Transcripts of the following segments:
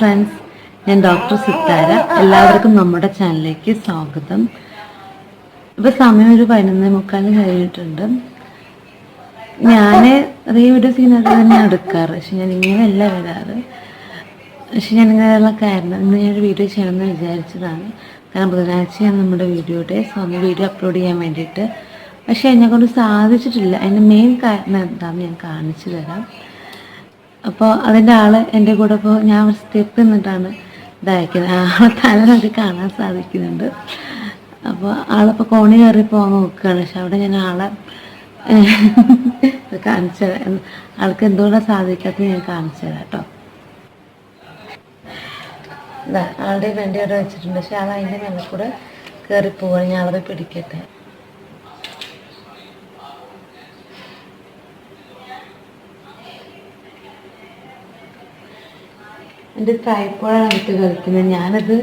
Friends ഞാൻ doctor Sithara. എല്ലാവർക്കും നമ്മുടെ ചാനലിലേക്ക് സ്വാഗതം. ഇപ്പൊ സമയം ഒരു പതിനൊന്ന് മുക്കാലും കഴിഞ്ഞിട്ടുണ്ട്. ഞാൻ അതേ സീനൊക്കെ തന്നെ എടുക്കാറ്. പക്ഷെ ഞാൻ ഇങ്ങനെയല്ല വരാറ്. പക്ഷെ ഞാൻ ഇങ്ങനെയുള്ള കാരണം ഇന്ന് ഞാനൊരു വീഡിയോ ചെയ്യണമെന്ന് വിചാരിച്ചതാണ്. കാരണം ബുധനാഴ്ചയാണ് നമ്മുടെ വീഡിയോയുടെ സ്വന്തം വീഡിയോ അപ്ലോഡ് ചെയ്യാൻ വേണ്ടിയിട്ട്. പക്ഷെ എന്നെക്കൊണ്ട് സാധിച്ചിട്ടില്ല. അതിന്റെ മെയിൻ കാരണം എന്താണെന്ന് ഞാൻ കാണിച്ചു തരാം. അപ്പോൾ അതിന്റെ ആൾ എന്റെ കൂടെ ഇപ്പോൾ ഞാൻ സ്റ്റെപ്പ് നിന്നിട്ടാണ് ഇതായിരിക്കുന്നത് ആളെ തല നമുക്ക് കാണാൻ സാധിക്കുന്നുണ്ട്. അപ്പോൾ ആളിപ്പോൾ കോണി കയറി പോകാൻ നോക്കുകയാണ്. പക്ഷെ അവിടെ ഞാൻ ആളെ കാണിച്ചു തരാം. ആൾക്ക് എന്തുകൊണ്ടാണ് സാധിക്കാത്തത് ഞാൻ കാണിച്ചു തരാം കേട്ടോ. ആളുടെ വണ്ടി അവിടെ വെച്ചിട്ടുണ്ട്. പക്ഷെ ആൾ അതിന്റെ മേലെ കൂടെ കയറി പോവാണ്. ഞാൻ ആളെ പിടിക്കട്ടെ. എന്റെ ട്രൈപ്പോഴാണ് എടുത്ത് കളിക്കുന്നത്. ഞാനത്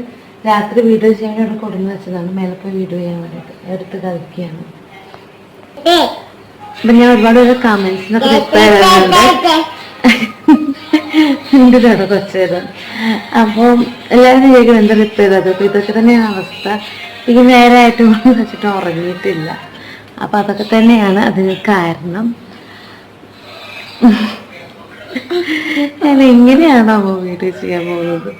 രാത്രി വീഡിയോ ചെയ്യാൻ ഇവിടെ കൊടുന്ന് വെച്ചതാണ്. മേലെ പോയി വീഡിയോ ചെയ്യാൻ വേണ്ടിയിട്ട്. എടുത്ത് കളിക്കുകയാണ്. അപ്പം ഞാൻ ഒരുപാട് പേര് കമൻസിനൊക്കെ റിപ്ലൈ വരുന്നുണ്ട് എന്റെ കഥ കൊച്ചത് അപ്പം എല്ലാവരും ചോദിക്കണം എന്താ റിപ്ലൈ ചെയ്തത്. അപ്പം ഇതൊക്കെ തന്നെയാണ് അവസ്ഥ. എനിക്ക് നേരായിട്ട് വെച്ചിട്ട് ഉറങ്ങിയിട്ടില്ല. അപ്പം അതൊക്കെ തന്നെയാണ് അതിന് കാരണം. ഞാൻ എങ്ങനെയാണോ വീഡിയോ ചെയ്യാൻ പോകുന്നത്?